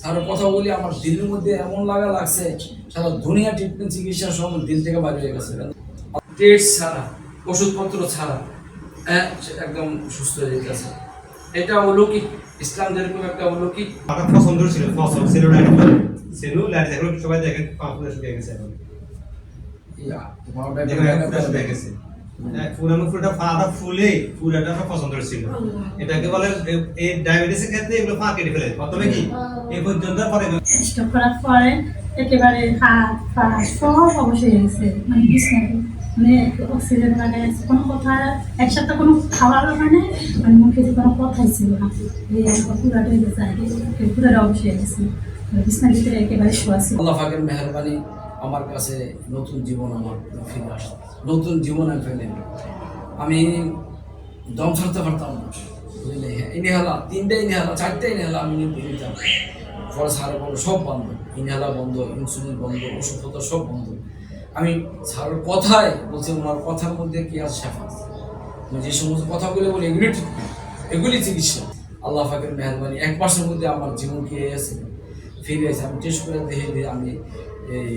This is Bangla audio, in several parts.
স্যারের কথা বলি আমার দিলের মধ্যে এমন লাগা লাগছে সারা দুনিয়া ট্রিটমেন্ট চিকিৎসা সব দিল থেকে বাইরে হয়ে গেছে। টেস্ট ছাড়া ওষুধপত্র ছাড়া হ্যাঁ একদম সুস্থ হয়ে যেতেছে এটা অলৌকিক ইসলাম যেরকম একটা অলৌকিক। আমার পছন্দ ছিল পছন্দ ছিল লাইট সেলু লাইট এখন সবাই দেখেন পাম্পটা শুকিয়ে গেছে এখন। ইয়া, তোমার গেছে হ্যাঁ, পুরানো ফুলটা ফাটা ফুলে ফুলটা আমার পছন্দ ছিল এটাকে বলে এই ডায়াবেটিসের ক্ষেত্রে এগুলো কেটে ফেলে। প্রথমে কি? এই পর্যন্ত পরে স্টক করার পরে একেবারে হাত পা সব অবশ্যই হয়ে গেছে মানে বিছনাতে মানে অক্সিজেন লাগাই কোনো কথা একসাথে কোনো খাওয়ার মানে মানে মুখে যে কোনো কথাই ছিল না। এই একবার পুরাটা হয়ে গেছে পুরাটা অবশ্যই হয়ে গেছে বিছনার ভিতরে একেবারে শোয়া ছিল। আল্লাহ পাকের মেহরবানি আমার কাছে নতুন জীবন আমার ফিরে আসে নতুন জীবন আমি ফেলে আমি দম ছাড়তে পারতাম বুঝলে? ইনহেলা তিনটে ইনহেলা চারটে ইনহেলা আমি নিতে নিতাম পরে সারা বলো সব বন্ধ। ইনহেলা বন্ধ, ইনসুলিন বন্ধ, ওষুধপত্র সব বন্ধ। আমি স্যারের কথায় বলছি, ওনার কথার মধ্যে কি আছে শেফা যে সমস্ত কথাগুলো বলি, এগুলি এগুলি চিকিৎসা। আল্লাহ পাকের মেহরবানি এক মাসের মধ্যে আমার জীবন কি এসে ফিরে এসে আমি টেস্ট করে দেখে দিয়ে আমি এই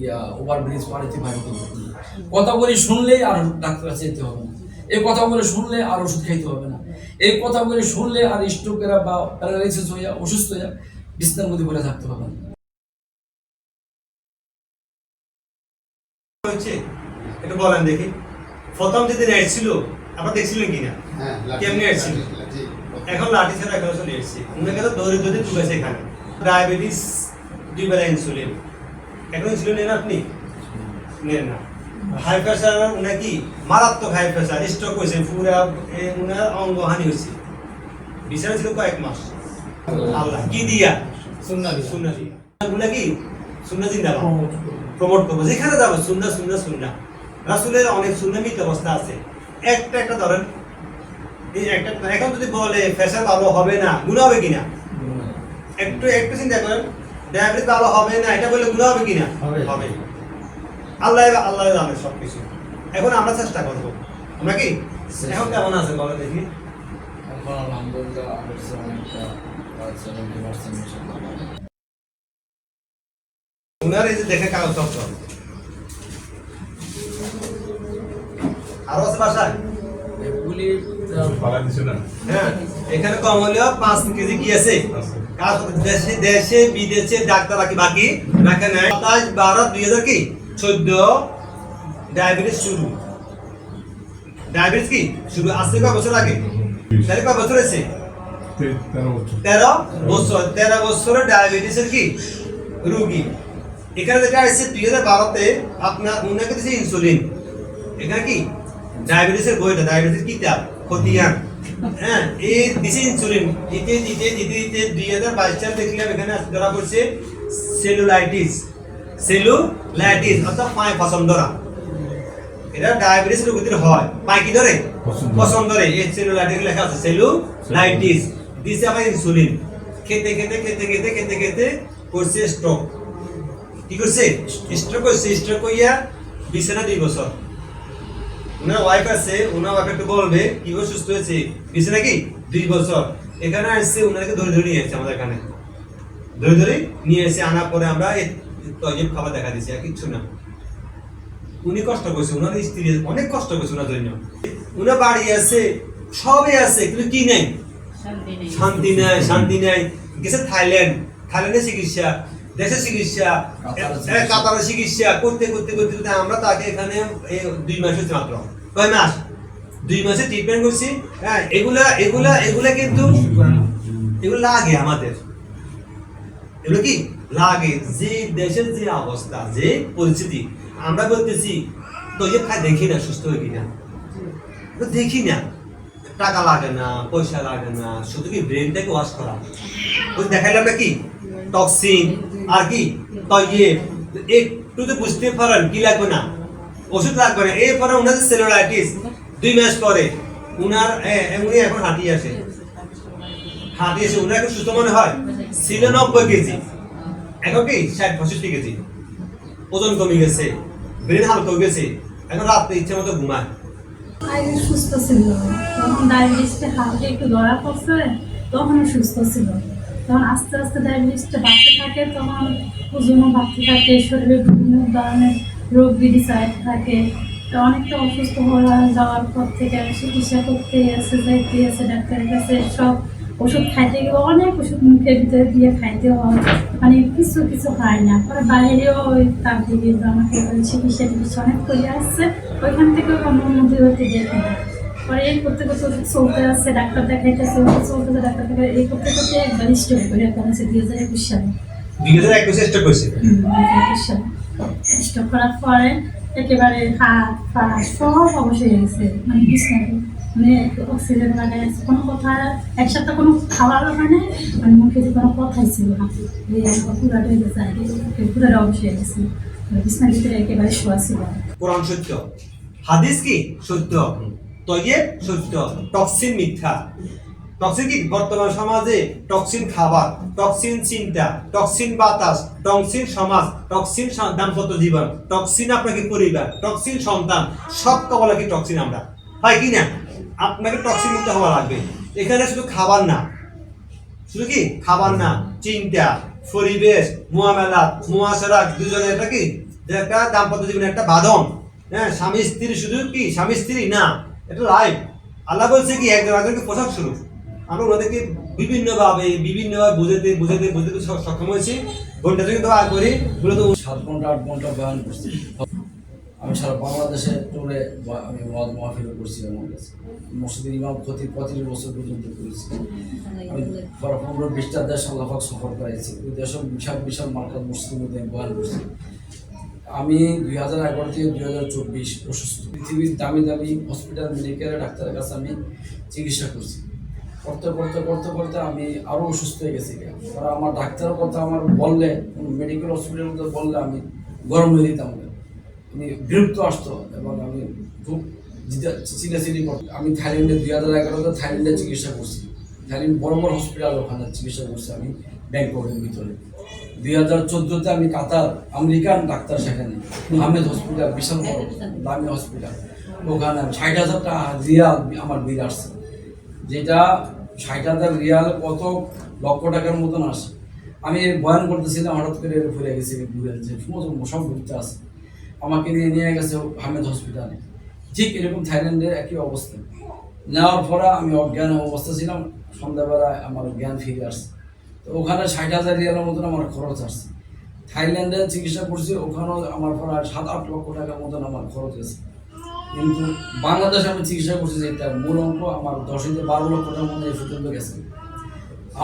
ইয়া ওভার ব্রিজ পাড়িতে বাড়িতে কথাগুলি শুনলেই আর ডাক্তার কাছে যেতে হবে না। এই কথাগুলো শুনলে আর ওষুধ খাইতে হবে না। এই কথাগুলি শুনলে আর স্ট্রোকের বা প্যারালাইসিস হইয়া অসুস্থ হইয়া বিছনার মধ্যে পড়ে থাকতে হবে না। একটু বলেন দেখি। প্রথম যেদিন এড ছিল আপনারা দেখছিলেন কিনা? হ্যাঁ, কেমনি আসছিল? এখন লাঠি ছাড়া এখন চলে এসেছি উনাকে তো দৌড়ে দৌড়ে ঢুকেছে এখানে ডায়াবেটিস দুই বেলা ইনসুলিন এখন ইনসুলিন নেন আপনি? নেন না। হাই প্রেশার কি মারাত্মক হাই প্রেশার স্ট্রোক হয়েছে পুরা উনার অঙ্গহানি হয়েছে। বিছানা ছিল কয়েক মাস। আল্লাহ কি দিয়া? সুন্না সুন্না দিয়া উনা কি? সুন্না জিন্দাবাদ। প্রমোট করব। যেখানে যাব সুন্না সুন্না সুন্না রাসুলের অনেক সুন্নামিত অবস্থা আছে। একটা একটা ধরেন এই একটা এখন যদি বলে প্রেশার ভালো হবে না গুণ হবে কিনা? একটু একটু চিন্তা করেন। ডায়াবেটিস ভালো হবে না এটা বলে গুণ হবে কিনা? হবে। আল্লাহ আল্লাহ জানে সব কিছু এখন আমরা চেষ্টা করব। আমরা কি? এখন কেমন আছে বলো দেখি। এখন আলহামদুলিল্লাহ অনেকটা উনার এই যে দেখে কাগজ পত্র আরও আছে বাসায়? এগুলি হ্যাঁ এখানে কম হলেও পাঁচ কেজি কি আছে। কাজ দেশে দেশে বিদেশে ডাক্তার রাখি বাকি রাখে নাই। সাতাশ বারো দুই হাজার কি? চোদ্দ। ডায়াবেটিস শুরু। ডায়াবেটিস কি? শুরু। আসছে কয় বছর আগে? তাহলে কয় বছর হয়েছে? তেরো বছর। তেরো বছরে। ডায়াবেটিসের কি? রুগী। এখানে যেটা আসছে দুই হাজার বারোতে আপনার উনাকে দিচ্ছে ইনসুলিন এখানে কি? ডায়াবেটিসের বইটা। ডায়াবেটিস কিতাব। খতিয়ান। হ্যাঁ এই দিতে দিতে দিতে দিতে দুই হাজার বাইশ সাল দেখলাম এখানে ধরা পড়ছে সেলুলাইটিস সেলুলাইটিস অর্থাৎ পায়ে পছন্দ ধরা এটা ডায়াবেটিস রোগীদের হয়। পায়ে কি ধরে? পছন্দ ধরে। এই সেলুলাইটিস লেখা আছে সেলুলাইটিস দিছে আবার ইনসুলিন খেতে খেতে খেতে খেতে খেতে খেতে করছে স্ট্রোক কি করছে? স্ট্রোক করছে। স্ট্রোক কইয়া বিছানা দুই বছর। ওনার ওয়াইফ আছে ওনার বলবে কীভাবে সুস্থ হয়েছে? বিছানা কি দুই বছর। এখানে আসছে ওনাকে ধরে ধরে নিয়ে আসছে আমাদের এখানে। ধরে ধরে নিয়ে এসে আনার পরে আমরা তৈজব খাবার দেখা দিচ্ছি আর কিচ্ছু না। উনি কষ্ট করছে ওনার স্ত্রী অনেক কষ্ট করছে ওনার জন্য। উনার বাড়ি আছে সবই আছে কিন্তু কি নেই। শান্তি নেই শান্তি নেই। গেছে থাইল্যান্ড। থাইল্যান্ডে চিকিৎসা। দেশে চিকিৎসা কাতারে চিকিৎসা। করতে করতে করতে করতে আমরা তাকে এখানে দুই মাস হচ্ছে মাত্র। কয় মাস? দুই মাসে ট্রিটমেন্ট করছি। হ্যাঁ এগুলা এগুলা এগুলা কিন্তু এগুলো লাগে আমাদের। এগুলো কি? লাগে। যে দেশের যে অবস্থা যে পরিস্থিতি আমরা বলতেছি তো যে খাই দেখি না সুস্থ হয়ে কিনা? তো দেখি না। টাকা লাগে না পয়সা লাগে না শুধু কি ব্রেনটাকে ওয়াশ করা? ওই দেখাইলাম না কি টক্সিন। আর কি? একটু তো বুঝতে পারেন কি লাগবে না? ওষুধ লাগবে না? এরপরে ওনার সেলুলাইটিস দুই মাস পরে উনার উনি এখন হাঁটিয়ে আসে হাঁটিয়ে এসে উনার এখন সুস্থ মনে হয়? ছিল নব্বই কেজি। এখন কি? ষাট পঁয়ষট্টি কেজি। ওজন কমে গেছে। ব্রেন হালকা হয়ে গেছে। এখন রাত্রে ইচ্ছে মতো ঘুমায়। সুস্থ ছিল তখন ডায়াবেটিসটা হালকা একটু ধরা পড়ছে তখনও সুস্থ ছিল তখন আস্তে আস্তে ডায়াবেটিসটা বাড়তে থাকে, তখন ওজনও বাড়তে থাকে, শরীরে বিভিন্ন ধরনের রোগ বিধি চাইতে থাকে। তো অনেকটা অসুস্থ হওয়া যাওয়ার পর থেকে চিকিৎসা করতে আছে যাইতে আছে ডাক্তারের কাছে সব ওষুধ খাইতে গেলে অনেক ওষুধ মুখের ভিতরে দিয়ে খাইতে হয়। মানে কিছু কিছু হয় না, পরে বাইরেও ওই তার দিকে আমাকে চিকিৎসা টিকিৎসা অনেক করে আসছে, ওইখান থেকে কোনো উন্নতি হতে দেখে না। পরে এই করতে করতে চলতে আসছে ডাক্তার দেখাইতেছে ওষুধ চলতেছে ডাক্তার দেখা এই করতে করতে একবার স্টোর করে ফেলেছে দুই হাজার একুশ সালে। দুই হাজার একুশে স্টক করছে? স্টক করার পরে একেবারে হাত পা সব অবশ্যই গেছে মানে বিছনাতে মানে অক্সিজেন লাগাই আছে কোনো কথা এক সপ্তাহ কোনো খাওয়ার মানে মানে মুখে যে কোনো কথাই ছিল না। পুরাটা হয়ে গেছে আগে পুরাটা অবশ্যই গেছে। বিছনার ভিতরে একেবারে শোয়া ছিল। কোরআন সত্য। হাদিস কি? সত্য। তৈয়ে সত্য টক্সিন মিথ্যা। টক্সিন কি? বর্তমান সমাজে টক্সিন খাবার টক্সিন চিন্তা টক্সিন বাতাস টক্সিন সমাজ টক্সিন দাম্পত্য জীবন টক্সিন আপনাকে পরিবার টক্সিন সন্তান, সব কবলা কি টক্সিন আমরা? হয় কি না? আপনাকে টক্সিন মুক্ত হওয়া লাগবে। এখানে শুধু খাবার না। শুধু কি? খাবার না, চিন্তা, পরিবেশ মোয়ামেলা মোয়াশারা দুজনে এটা কি? একটা দাম্পত্য জীবনে একটা বাঁধন। হ্যাঁ স্বামী স্ত্রী শুধু কি? স্বামী স্ত্রী না। এটা লাইফ আল্লাহ বলছে কি, একজন একজনকে পোশাক স্বরূপ। আমরা ওনাদেরকে বিভিন্নভাবে বিভিন্নভাবে বুঝাতে বুঝাতে বুঝাতে সক্ষম হয়েছি। ঘণ্টা থেকে দোয়া করি, মূলত সাত ঘণ্টা, আট ঘণ্টা বয়ান করছি। আমি সারা বাংলাদেশে টুরে আমি মদ মাহফিল করছি আমার কাছে। মসজিদের ইমাম ক্ষতি পঁয়ত্রিশ বছর পর্যন্ত করেছি। আমি পনেরো, বিশটা দেশ আল্লাহাক সফর করেছি ওই দেশে বিশাল বিশাল মার্কাত মসজিদের মধ্যে আমি বয়ান করছি। আমি দুই হাজার এগারো থেকে দুই হাজার চব্বিশ অসুস্থ পৃথিবীর দামি দামি হসপিটাল মেডিকেলের ডাক্তারের কাছে আমি চিকিৎসা করছি। করতে করতে করতে করতে আমি আরও অসুস্থ হয়ে গেছি ওরা আমার ডাক্তারের কথা আমার বললে মেডিকেল হসপিটালের কথা বললে আমি গরম হয়ে দিতাম আমি বিরক্ত আসতো এবং আমি খুব চিলাচিলি করতাম আমি থাইল্যান্ডে দুই হাজার এগারোতে থাইল্যান্ডে চিকিৎসা করছি। থাইল্যান্ড বড় বড় হসপিটাল ওখানে চিকিৎসা করছি আমি ব্যাংককের ভিতরে। দুই হাজার চোদ্দোতে আমি কাতার আমেরিকান ডাক্তার সেখানে। আহমেদ হসপিটাল বিশাল বড় দামি হসপিটাল। ওখানে ষাট হাজার টাকা রিয়াল আমার বিল আসছে। যেটা ষাট হাজার রিয়াল কত? লক্ষ টাকার মতন আসে। আমি বয়ান করতেছিলাম হঠাৎ করে ঘুরে গেছি ঘুরে যে সমস্ত সব ঘুরতে আসে। আমাকে নিয়ে নিয়ে গেছে আহমেদ হসপিটালে। ঠিক এরকম থাইল্যান্ডে একই অবস্থা। নেওয়ার পরে আমি অজ্ঞান অবস্থা ছিলাম। সন্ধ্যাবেলায় আমার জ্ঞান ফিরে আসছে। তো ওখানে ষাট হাজার রিয়ালের মতন আমার খরচ আসছে। থাইল্যান্ডে চিকিৎসা করছি, ওখানেও আমার প্রায় সাত, আট লক্ষ টাকার মতন আমার খরচ গেছে কিন্তু বাংলাদেশে আমি চিকিৎসা করছি যেটা মূল অঙ্ক, আমার দশ থেকে বারো লক্ষ টাকার মধ্যে এই পর্যন্ত গেছে।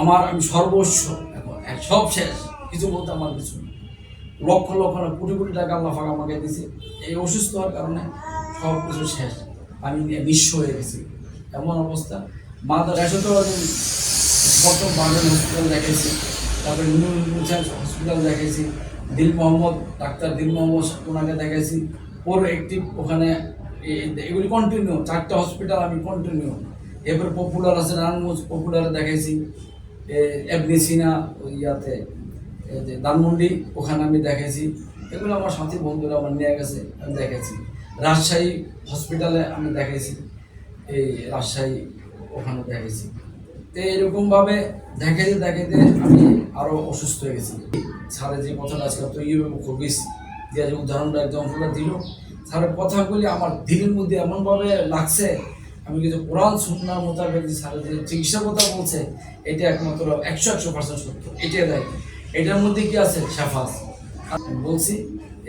আমার আমি সর্বস্ব, এখন সব শেষ, কিছু বলতে আমার কিছু। লক্ষ লক্ষ না, কোটি কোটি টাকা আল্লাহ ফাঁকা আমাকে দিয়েছে। এই অসুস্থ হওয়ার কারণে সব কিছু শেষ। আমি নিঃস্ব হয়ে গেছি। এমন অবস্থা। মা তার একশো তো প্রথম বাগান হসপিটাল দেখেছি তারপরে নুরুল মুসাইন হসপিটাল দেখেছি দিল মোহাম্মদ, ডাক্তার দিল মোহাম্মদ ওনাকে দেখেছি ওর একটি ওখানে এগুলি কন্টিনিউ চারটা হসপিটাল আমি কন্টিনিউ এরপরে পপুলার আছে নারায়ণগঞ্জ পপুলারে দেখেছি এমনি ইয়াতে ধানমন্ডি, ওখানে আমি দেখেছি এগুলো আমার সাথী বন্ধুরা আমার নিয়ে গেছে, আমি দেখেছি রাজশাহী হসপিটালে আমি দেখেছি এই রাজশাহী ওখানে দেখেছি তো এরকমভাবে দেখাইতে দেখাইতে আমি আরও অসুস্থ হয়ে গেছি। স্যারের যে কথাটা আজকে তো দিয়ে যে উদাহরণটা একদম পুরো দিল। স্যারের কথাগুলি আমার দিলের মধ্যে এমনভাবে লাগছে, আমি কিন্তু কোরআন সুন্নার মোতাবেক যে স্যারের যে চিকিৎসার কথা বলছে, এটা একমাত্র একশো একশো পার্সেন্ট সত্য। এটাই দেয়। এটার মধ্যে কি আছে? সাফাস বলছি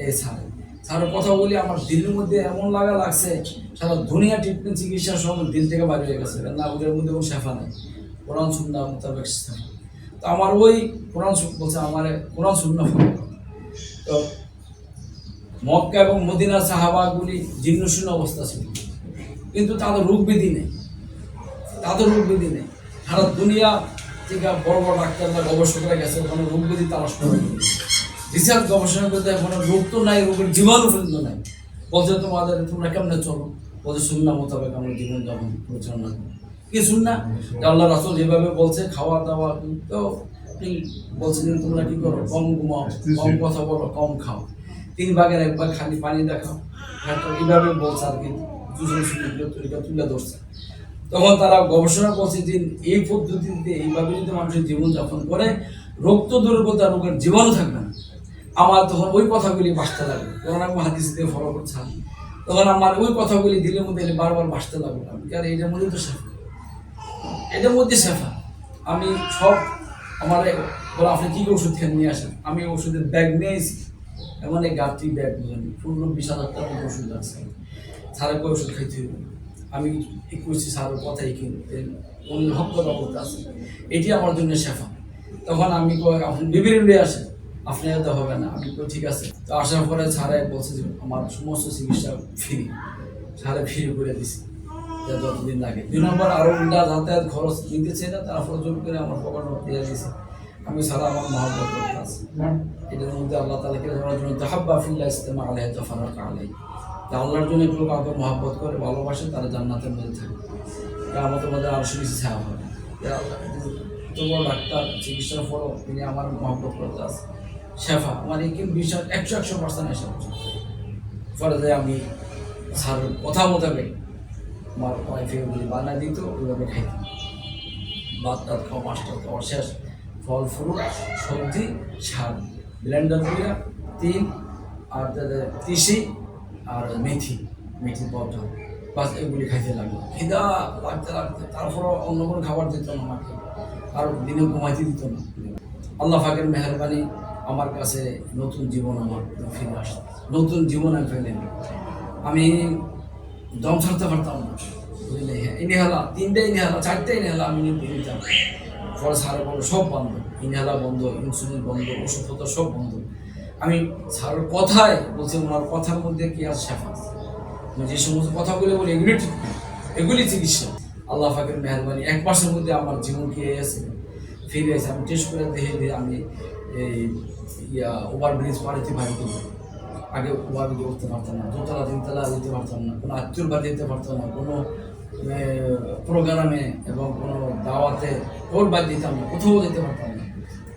এই স্যার স্যারের কথা বলি, আমার দিলের মধ্যে এমন লাগা লাগছে, সারা দুনিয়া ট্রিটমেন্ট চিকিৎসা সময় দিল থেকে বাইরে গেছে। না, ওদের মধ্যে কোনো শেফা নেই। কোরআন সুন্না মোতাবেক তো আমার ওই কোরআন বলছে আমার কোরআন সুন্না তো মক্কা এবং মদিনার সাহাবাগুলি জীর্ণ শূন্য অবস্থা ছিল। কিন্তু তাদের রোগ ব্যাধি নেই। তাদের রোগ ব্যাধি নেই। সারা দুনিয়া থেকে বড় বড় ডাক্তাররা, গবেষকরা গেছে, ওখানে রোগ ব্যাধি তালাশ করে রিসার্চ গবেষণা করতে কোনো রোগ তো নাই রোগের জীবাণু পর্যন্ত নাই। বলছে তোমাদের তোমরা কেমনে চলো? বলছে শুননা মোতাবেক আমরা জীবন যাপন পরিচালনা করি কি যে আল্লাহ রাসুল যেভাবে বলছে, খাওয়া দাওয়া, তো বলছেন যে তোমরা কি করো? কম ঘুমাও, কম কথা বলো, কম খাও। তিন ভাগের একবার খালি পানি দেখাও। হ্যাঁ এইভাবে বলছে আর কি। দুজন সুন্দর তরিকা তুলে ধরছে। তখন তারা গবেষণা করছে যে এই পদ্ধতিতে, এইভাবে যদি মানুষের জীবনযাপন করে রক্ত তো দুর্গতা রোগের জীবন থাকবে না। আমার তখন ওই কথাগুলি বাঁচতে লাগবে। তখন আমি হাদিস দিয়ে ফলো করছিলাম তখন আমার ওই কথাগুলি দিলের মধ্যে বারবার বাঁচতে লাগল। আমি আর এটার মধ্যে তো এটার মধ্যে শেফা। আমি সব আমার বলে, আপনি কী ওষুধ খেয়ে নিয়ে আসেন? আমি ওষুধের ব্যাগ নিয়ে এসেছি। এমন এই গাছটি ব্যাগ বলেন, পনেরো বিশ হাজার টাকার ওষুধ আছে। সারা করে ওষুধ খাইতে হবে আমি করছি সারের কথাই কিন্তু উনি ভক্তরা বলতে আছে। এটি আমার জন্য শেফা। তখন আমি আপনি বিবির নিয়ে আসেন। আপনি তো হবে না। আমি কই ঠিক আছে। তো আসার পরে ছাড়ে বলছে যে, আমার সমস্ত চিকিৎসা ফ্রি ছাড়ে ফ্রি করে দিছি। যতদিন লাগে। দুই নম্বর আরও উল্টা যাতায়াত খরচ নিতেছে না তারপর জোর করে আমার পকেট দিয়ে দিয়েছে আমি সারা আমার মহব্বত করতে আছি। এটার মধ্যে আল্লাহ তালাকে ধরার জন্য তাহাব্বা ফিল্লা ইস্তেমা আলাই তফারাক আলাই তা আল্লাহর জন্য কেউ কাউকে মহব্বত করে, ভালোবাসে, তারা জান্নাতের মধ্যে থাকে। তা আমাদের মধ্যে আরও বেশি ছায়া হবে। তা আল্লাহ বড় ডাক্তার, চিকিৎসার পরও তিনি আমার মহব্বত করতে আছে। শেফা, আমার এই বিশ্বাস একশো একশো পার্সেন্ট এসে যে আমি স্যার কথা মোতাবেক আমার ওয়াইফে ওগুলি বানা দিত, ওইভাবে খাইতাম। ভাত টাত খাওয়া মাছটা খাওয়া শেষ। ফল, ফ্রুট, সবজি, শাক। ব্লেন্ডার করে তিল, আর তাদের তিসি, আর মেথি। মেথি পদ্মা বাস এগুলি খাইতে লাগল খিদা লাগতে লাগতে তারপরও অন্য কোনো খাবার দিত না আমাকে। আর দিনে ঘুমাইতে দিত না। আল্লাহ ফাকের মেহরবানি আমার কাছে নতুন জীবন আমার ফিরে আসে নতুন জীবন আমি ফেলে আমি দম ছাড়তে পারতাম না। বুঝলে? হ্যাঁ ইনহেলা, তিনটে ইনহেলা, চারটে ইনহেলা আমি নিতে নিতাম পরে সারা বলো সব বন্ধ। ইনহেলা বন্ধ, ইনসুলিন বন্ধ, ওষুধপত্র সব বন্ধ। আমি স্যারের কথায় বলছি, ওনার কথার মধ্যে কি আছে শেফা যে সমস্ত কথাগুলো বলি এগুলি ঠিক এগুলি চিকিৎসা। আল্লাহ ফাকের মেহরবানি এক মাসের মধ্যে আমার জীবন কি এসে ফিরে এসে আমি টেস্ট করে দেখে দিয়ে আমি এই, ইয়া ওভার ব্রিজ পাড়িতে বাড়িতে আগে ওভার ব্রিজ উঠতে পারতাম না, দোতলা, তিনতলা যেতে পারতাম না, কোনো আত্মীয় বাড়ি যেতে পারতাম না, কোনো প্রোগ্রামে এবং কোনো দাওয়াতে কোর বাদ দিতাম না, কোথাও যেতে পারতাম না।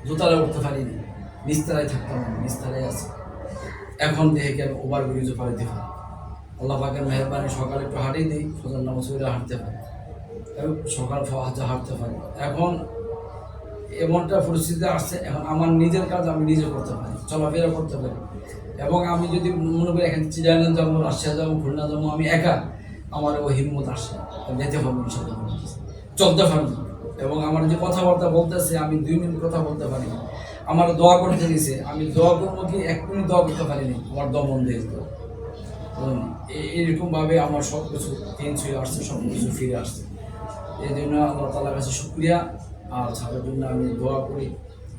দোতলায় উঠতে পারিনি নিস্তারায় থাকতাম না নিস্তারায় আছে। এখন দেখে আমি ওভার ব্রিজও পাড়িতে পারি আল্লাহ পাকের মেহরবানি সকালে একটু হাঁটিয়ে দিই, ফজর নামাজ হাঁটতে পারি। সকাল হাতে হাঁটতে পারি। এখন এমনটা পরিস্থিতি আসছে, এখন আমার নিজের কাজ আমি নিজে করতে পারি, চলাফেরা করতে পারি। এবং আমি যদি মনে করি এখানে চিড়িয়াখানা যাব রাশিয়া যাব খুলনা যাব আমি একা, আমার ওই হিম্মত আসে যেতে ইনশাল্লাহ চলতে পারব। এবং আমার যে কথাবার্তা বলতেছে, আমি দুই মিনিট কথা বলতে পারি আমার দোয়া করতে দিয়েছে আমি দোয়া করব কি, এক মিনিট দোয়া করতে পারিনি, আমার দমন দিয়েছে এরকম ভাবে আমার সব কিছু চেঞ্জ হয়ে আসছে সব কিছু ফিরে আসছে। এই জন্য আল্লাহ তালার কাছে শুক্রিয়া। আর ছাড়ার জন্য আমি দোয়া করি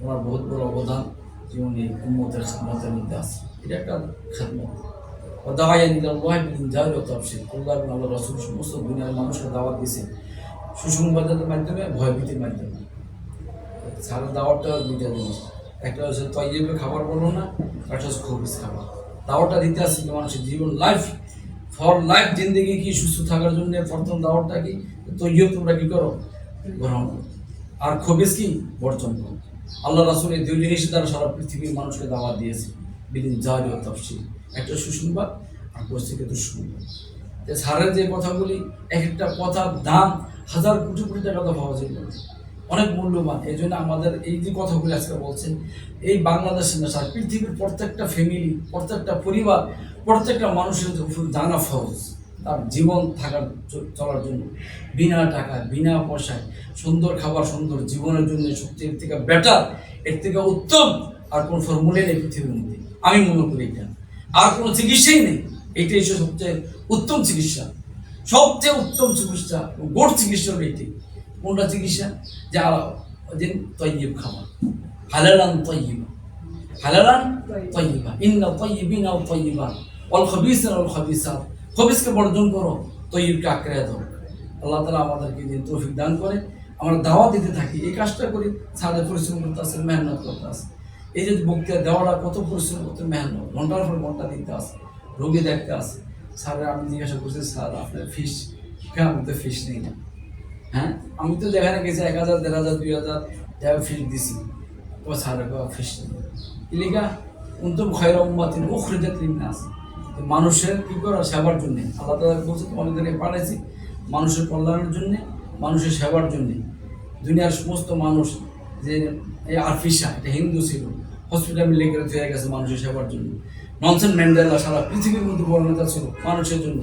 ওনার বহুত বড় অবদান জীবনে উন্মতের খেদমতের মধ্যে আছে। এটা একটা খেদমত। ও দাওয়াই নিল ওয়াহিদিন জাহির তফসিল এবং আল্লাহ রসুল সমস্ত দুনিয়ার মানুষকে দাওয়াত দিয়েছে। সুসংবাদের মাধ্যমে ভয়ভীতির মাধ্যমে। সারা দাওয়াতটা দুইটা জিনিস। একটা হচ্ছে তৈবে খাবার বলো না একটা হচ্ছে খবিস খাবার। দাওয়াতটা দিতে আসছে কি মানুষের জীবন লাইফ ফর লাইফ জিন্দগি কি সুস্থ থাকার জন্য প্রথম দাওয়াতটা কি? তৈব তোমরা কি করো? গ্রহণ করো। আর খবিস কি বর্জন করো। আল্লাহ রাসুল এই দুই জিনিস দ্বারা সারা পৃথিবীর মানুষকে দাওয়াত দিয়েছে। বিদিন জাহারি ও একটা সুসংবাদ, আর পরিস্থিতি দুঃসংবাদ সারের যে কথাগুলি এক একটা কথার দাম হাজার কোটি কোটি টাকা তো পাওয়া যায়। অনেক মূল্যবান। এই জন্য আমাদের এই যে কথাগুলি আজকে বলছেন, এই বাংলাদেশের না সারা পৃথিবীর প্রত্যেকটা ফ্যামিলি প্রত্যেকটা পরিবার, প্রত্যেকটা মানুষের জানা ফরজ। তার জীবন থাকার চলার জন্য। বিনা টাকায় বিনা পয়সায় সুন্দর খাবার সুন্দর জীবনের জন্য সবচেয়ে এর থেকে বেটার এর থেকে উত্তম আর কোনো ফর্মুলে নেই পৃথিবীর মধ্যে। আমি মনে করি এটা। আর কোনো চিকিৎসাই নেই। এটাই হচ্ছে সবচেয়ে উত্তম চিকিৎসা। সবচেয়ে উত্তম চিকিৎসা গোট চিকিৎসা হলো এটি কোনটা চিকিৎসা? যা দিন তৈব খাবার। হালালান তৈবা হালালান তৈবা ইন্না তৈবিনা তৈবা অল খবিসা অল খবিসা খবিসকে বর্জন করো তৈবকে আঁকড়ে ধরো। আল্লাহ তালা আমাদেরকে দিন তৌফিক দান করে, আমরা দাওয়া দিতে থাকি। এই কাজটা করি সাদে পরিশ্রম করতে আসে মেহনত করতে আসে এই যে বক্তৃতা, দেওয়াটা, কত পরিশ্রম করতে মেহনত। ঘণ্টার পর ঘণ্টা দিতে আসে রোগী দেখতে আসে স্যারের আমি জিজ্ঞাসা করছি, স্যার, আপনার ফিস আমি তো ফিস নেই না? হ্যাঁ? আমি তো যেখানে গেছি এক হাজার, দেড় হাজার, দুই হাজার টাকা ফিস দিছি। ও স্যার ফিস নেই। ইলিগা উন্তম খয়রা উম্মাতিন উখরিজাত লিন্নাস তো মানুষের কি করা? সেবার জন্য। আল্লাহ তাআলা বলছে, তোমাদের পাঠাইছি মানুষের কল্যাণের জন্যে, মানুষের সেবার জন্যে। দুনিয়ার সমস্ত মানুষ যে এই আরফিসা এটা হিন্দু ছিল হসপিটালে লেগে হয়ে গেছে মানুষের সেবার জন্য। ননসেন ম্যান্ডেলা সারা পৃথিবীর মধ্যে বড় নেতা ছিল মানুষের জন্য।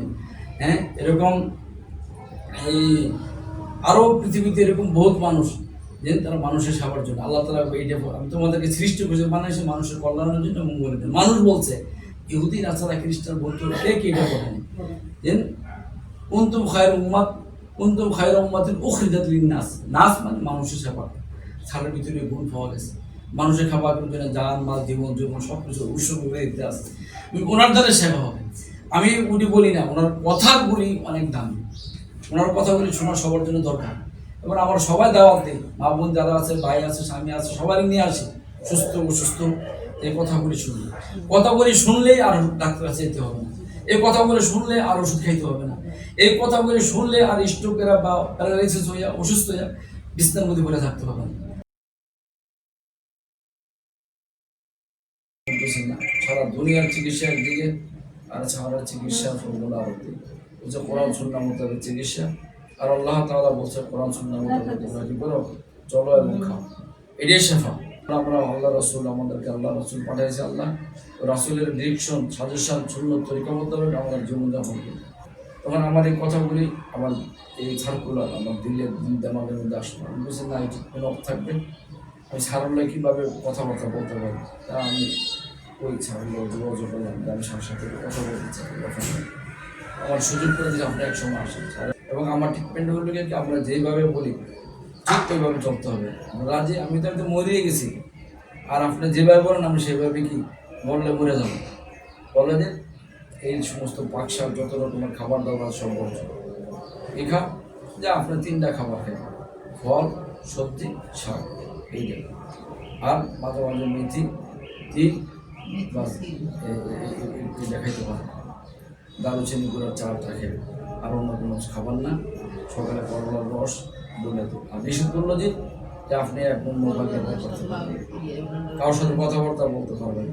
হ্যাঁ এরকম এই আরও পৃথিবীতে এরকম বহুত মানুষ যে তারা মানুষের সেবার জন্য। আল্লাহ তালা এইটা আমি তোমাদেরকে সৃষ্টি করেছে বানাইছে মানুষের কল্যাণের জন্য মঙ্গলের জন্য। মানুষ বলছে ইহুদি, নাসারা, খ্রিস্টান বলতো কে কে এটা বলেনি? যে কুন্তুম খায়ের উম্মাদ কুন্তুম খায়ের উম্মাতিন উখরিদাত নাস নাস মানে মানুষের সেবা। ছাড়ের ভিতরে গুণ পাওয়া গেছে। মানুষের খাবার জন্য জান, মাল, জীবন জীবন সব কিছু উৎসর্গ করে দিতে আসছে। ওনার দ্বারা সেবা হবে। আমি উনি বলি না, ওনার কথাগুলি অনেক দামি। ওনার কথাগুলি শোনা সবার জন্য দরকার। এবার আমার সবাই দাওয়াত দিই। মা বোন, দাদা আছে, ভাই আছে, স্বামী আছে, সবারই নিয়ে আসি। সুস্থ, অসুস্থ এই কথাগুলি শুনি কথাগুলি শুনলেই আর ডাক্তার কাছে যেতে হবে না। এই কথাগুলি শুনলে আর ওষুধ খাইতে হবে না। এই কথাগুলি শুনলে আর স্ট্রোকেরা বা প্যারালাইসিস হইয়া, অসুস্থ হইয়া বিছনার মধ্যে পড়ে থাকতে হবে না। সারা দুনিয়ার চিকিৎসা একদিকে আর সারা চিকিৎসা ফর্মুলা আরেকদিকে বলছে কোরআন চিকিৎসা। আর আল্লাহ তাআলা বলছে, কোরআন মোতাবেক তোমরা কি করো? চলো এবং খাও। এটাই শেফা। আমরা আল্লাহ রসুল, আমাদেরকে আল্লাহ রসুল পাঠিয়েছে আল্লাহ। রাসুলের ডিরেকশন সাজেশন শূন্য তরিকা মোতাবেক আমাদের জীবনযাপন করি তখন আমার এই কথাগুলি, আমার এই সার্কুলার আমার দিলের দিল দেমাগের মধ্যে আসলো আমি বলছি, না, এটি কোনো থাকবে। আমি সারল্য কীভাবে কথাবার্তা বলতে পারি, তা আমি ওই সারল্য যোগাযোগ করলাম আমি সার সাথে কথা বলতে চাই আমার সুযোগ করে দিলে আপনি এক সময় আসেন। এবং আমার ট্রিটমেন্ট হলো কি, আমরা যেইভাবে বলি ঠিক ওইভাবে চলতে হবে। রাজি, আমি তো একদম মরিয়ে গেছি। আর আপনি যেভাবে বলেন, আমি সেভাবে কি বললে মরে যাব? বলে যে, এই সমস্ত পাকশাক যত রকমের খাবার দাবার সব বলছে এখা যে আপনি তিনটা খাবার খাই ফল, সবজি, শাক এইটা আর মাঝে মাঝে মেথি, তিল, বাস, এ- এ- এ- এ- এটা খাইতে পারে দারুচিনি করে চাটা খেয়ে আর অন্য কোনো খাবার না। সকালে করলার রস বলে তো আর নিষেধ করল যে আপনি এখন মোবাইল ব্যবহার করতে পারবেন। কারোর সাথে কথাবার্তা বলতে পারবেন।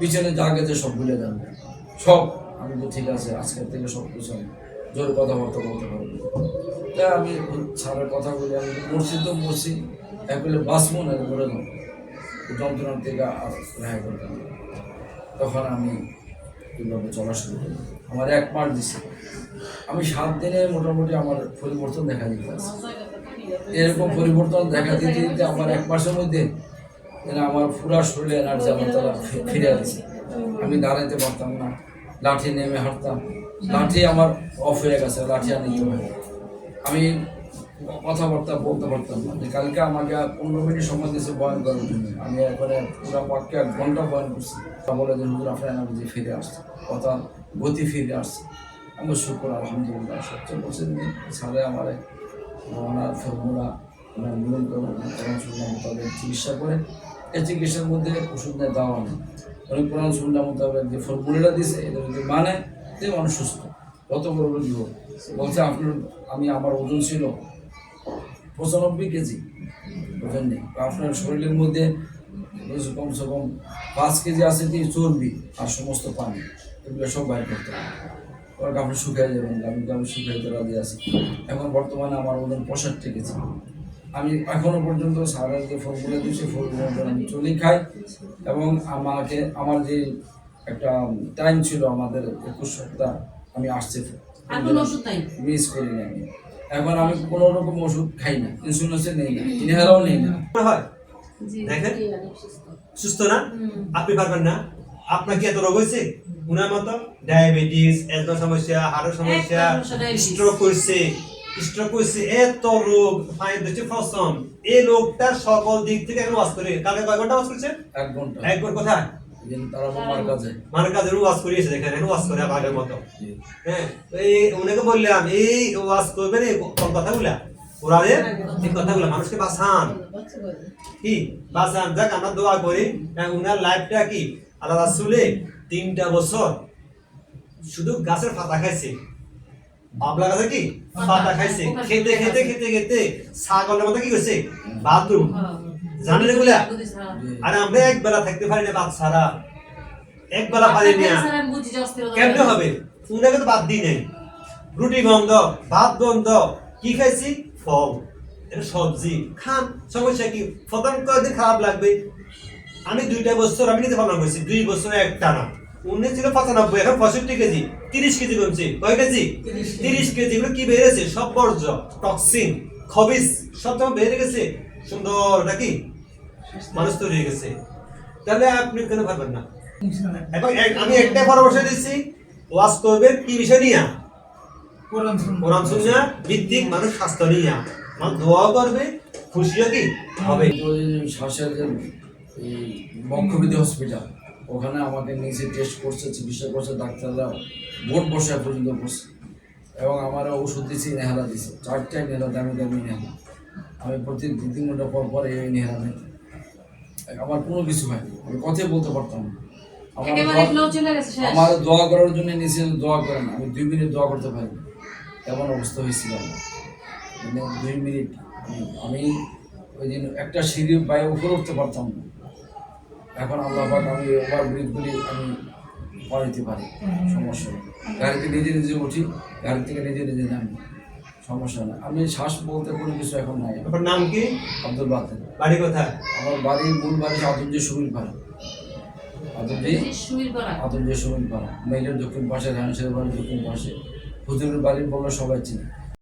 পিছনে যা গেছে সব ভুলে যাবেন সব আমি তো ঠিক আছে আজকের থেকে সব কিছু আমি জোরে কথাবার্তা বলতে পারব। তাই আমি স্যারের কথা বলি আমি মরছি তো মরছি একলে বাঁচবো না মরে যাব যন্ত্রণার থেকে আর রেহাই করতাম তখন আমি এইভাবে চলা শুরু করি। আমার এক মাস দিছে। আমি সাত দিনে মোটামুটি আমার পরিবর্তন দেখা দিতে আছে। এরকম পরিবর্তন দেখা দিতে দিতে আমার এক মাসের মধ্যে যেন আমার পুরা শরীরে এনার্জি আমার তারা ফিরে দিছে আমি দাঁড়াইতে পারতাম না, লাঠি নেমে হাঁটতাম। লাঠি আমার অফ হয়ে গেছে, লাঠি আর নিতে হয় আমি কথাবার্তা বলতে পারতাম না। যে কালকে আমাকে আর পনেরো মিনিট সময় দিয়েছে বয়ন করার জন্য। আমি একবারে পুরো পাক্কে এক ঘণ্টা বয়ন করছি। তা বলে যে, হুজুর, আপনার যে ফিরে আসছে। কথা গতি ফিরে আসছে। আমি শুক্র, আলহামদুলিল্লাহ। সবচেয়ে বলছে সাড়ে আমার ফর্মুলা ওনার নিয়ম কোরআন সুন্না মোতাবেক চিকিৎসা করে এই চিকিৎসার মধ্যে ওষুধ নেই দেওয়া নেই। উনি কোরআন সুন্না মোতাবেক যে ফর্মুলাটা দিছে, এটা যদি মানে যে মানুষ সুস্থ। কত বড় হোক বলছে আপনার, আমি, আমার ওজন ছিল পঁচানব্বই কেজি। ওজন নেই। আপনার শরীরের মধ্যে কমসে কম পাঁচ কেজি আছে কি চর্বি আর সমস্ত পানি। এগুলো সব বাইর করতে হবে। ওরা আপনি শুকিয়ে যাবেন আমি আমি শুকিয়ে রাজি আছি। এখন বর্তমানে আমার ওজন পঁয়ষট্টি কেজি। আমি এখনও পর্যন্ত সারের যে ফলগুলো দিই সেই ফলগুলো আমি চলি খাই। এবং আমাকে আমার যে একটা টাইম ছিল আমাদের একুশ সপ্তাহ আমি আসছি। এখন ওষুধ নাই? মিস করিনি আমি। এখন আমি কোনো রকম ওষুধ খাই না ইনসুলিন নেই না ইনহেলারও নেই না। দেখেন? সুস্থ। না? আপনি পারবেন না? আপনার কি এত রোগ হয়েছে? উনার মতো ডায়াবেটিস এজমা সমস্যা হাড়ের সমস্যা। স্ট্রোক করছে স্ট্রোক করছে এত রোগ ফাইন দিচ্ছে ফসম এই রোগটা সকল দিক থেকে এখন ওয়াজ করে। কালকে কয় ঘণ্টা ওয়াজ করছে এক ঘণ্টা। একবার কোথায়? দেখেন ওয়াজ করে আগের মতো। হ্যাঁ এই ওনাকে বললাম এই ওয়াজ করবেন এই কোন কথাগুলা? ওরারে এই কথাগুলা মানুষকে বাঁচান। কি? বাঁচান। যাক আমরা দোয়া করি। হ্যাঁ, উনার লাইফটা কি? আল্লাহ রাসূলে তিনটা বছর শুধু গাছের পাতা খাইছে। বাবলা গাছে কি? পাতা। খাইছে। খেতে খেতে খেতে খেতে ছাগলের মতো কি করছে? বাথরুম। জানেন এগুলা? আর আমরা এক বেলা থাকতে পারি না বাদ এক বেলা পারি না। কেমনে হবে? উনাকে তো বাদ দিই নাই। রুটি বন্ধ ভাত বন্ধ। কি খাইছি? ফল। এটা সবজি। খান। সমস্যা কি? কয়েকদিন খারাপ লাগবে? আমি দুইটা বছর আমি নিতে পারলাম করেছি দুই বছর একটা না উনিশ ছিল পঁচানব্বই এখন পঁয়ষট্টি কেজি তিরিশ কেজি কমছে। কয় কেজি? তিরিশ কেজি। এগুলো কি বেড়েছে সব বর্জ্য টক্সিন খবিস সব তোমার বেড়ে গেছে? সুন্দর নাকি? মানুষ তৈরি হয়ে গেছে। তাহলে আপনি কেন পারবেন না? এবং এক- আমি একটা পরামর্শ দিচ্ছি ওয়াজ করবেন কি বিষয় নিয়ে? কোরআন সুন্নাহ। ভিত্তিক মানুষ স্বাস্থ্য নিয়ে। মানুষ দোয়া করবে খুশিও কি? হবে। শ্বাসের এই বক্ষবিধি হসপিটাল ওখানে আমাকে নিজে টেস্ট করছে চিকিৎসা করছে ডাক্তাররা বোর্ড বসে পর্যন্ত করছে। এবং আমার ওষুধ দিয়েছি নেহালা দিছে চারটায় নেহালা দামি দামি নেহালা আমি প্রতি দু তিন ঘণ্টা পর পর এই নেহালা নিই। আমার কোনো কিছু হয়নি আমি কথাই বলতে পারতাম না। আমার দোয়া- করার জন্য নিচে দোয়া করেন আমি দুই মিনিট দোয়া করতে পারি এমন অবস্থা হয়েছিল মানে দুই মিনিট আমি- আমি ওই দিন একটা সিঁড়ি বাইরে উপরে উঠতে পারতাম না। এখন আল্লাহ পাক আমি ওভার ব্রিজগুলি আমি পাড়িতে পারি সমস্যা নেই। গাড়িতে নিজে নিজে উঠি গাড়ি থেকে নিজে নিজে নামি সমস্যা নেই। আমি শ্বাস বলতে কোনো কিছু এখন নাই। আপনার নাম কি? আব্দুল বাতেন বাড়ি কোথায়? আমার বাড়ির মূল বাড়ি আদমজি সুমিল পাড়া। আদমজি? সুমিল পাড়া। মেইলের দক্ষিণ পাশে ধানসের বাড়ির দক্ষিণ পাশে। হুজুরের বাড়ি বললে সবাই চিনে।